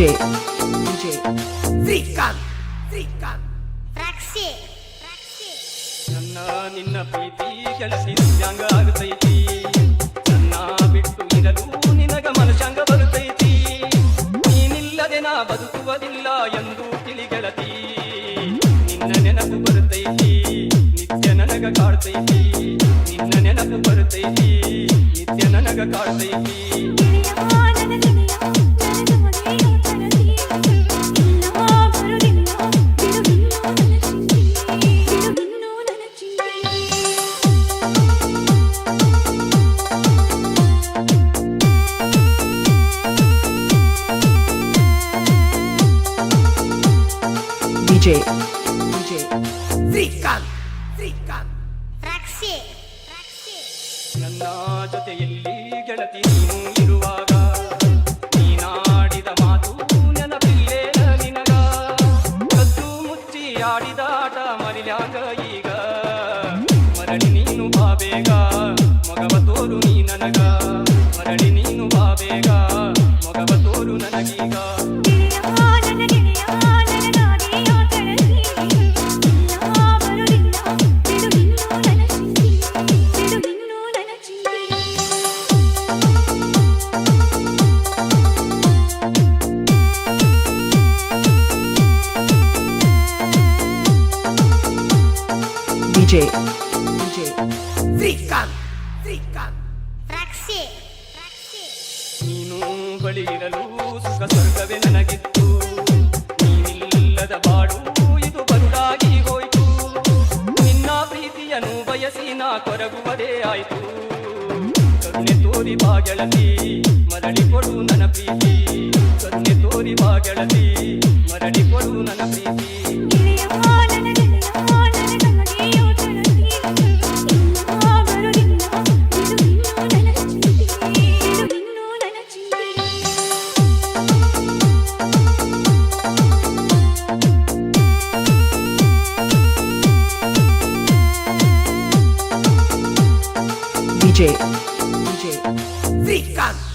DJ, DJ, Zikan. Srikanth Praxi. Praxi. ನನ್ನ ನಿನ್ನ ಪ್ರೀತಿ ನನ್ನ ಬಿಟ್ಟು ಇರಲು ನಿನಗ ಮನಶಂಗ ಬರುತ್ತೈತಿ ನೀನಿಲ್ಲದೆ ನಾ ಬದುಕುವುದಿಲ್ಲ ಎಂದು ನಿನ್ನ ನೆನಪು ಬರುತ್ತೈತಿ ನಿತ್ಯ ನನಗ ಕಾಡ್ತೈತಿ ನಿನ್ನ ನೆನಪು ಬರುತ್ತೈತಿ ನಿತ್ಯ ನನಗ ಕಾಡ್ತೈತಿ DJ, DJ, Srikanth Srikanth Praxi. Praxi. ನನ್ನ ಜೊತೆಯಲ್ಲಿ ಗೆಳತಿ ನೀನು ಇರುವಾಗ ನೀನಾಡಿದ ಮಾತು ನೆನಪಿಲ್ಲೇ ನಿನಗ? ಕದ್ದು ಮುಚ್ಚಿ ಆಡಿದ ಆಟ ಮರಿಲ್ಯಾಂಗ ಈಗ? ಮರಳಿ ನೀನು ಬಾಬೇಗ ಮಗವ ತೋರು ನೀ ನನಗ. ಮರಳಿ ನೀನು ಬಾಬೇಗ ಮಗವ ತೋರು ನನಗೀಗ. DJ, DJ, Srikanth Srikanth. Praxi. ನೀನು ಬಳಿ ಇರಲು ಸುಖ ಸ್ವರ್ಗವೇ ನನಗಿತ್ತು. ನೀನಿಲ್ಲದ ಬಾಳು ಇದು ಬಂದಾಗಿ ಹೋಯಿತು. ನಿನ್ನ ಪ್ರೀತಿಯನ್ನು ಬಯಸಿ ನಾ ಕೊರಗುವುದೇ ಆಯ್ತು. ಕರುಣೆ ತೋರಿ ಬಾ ಗೆಳತಿ ಮರಳಿ ಕೊಡು ನನ್ನ ಪ್ರೀತಿ. ಕರುಣೆ ತೋರಿ ಬಾ DJ, DJ, ಶ್ರೀಕಾಂತ್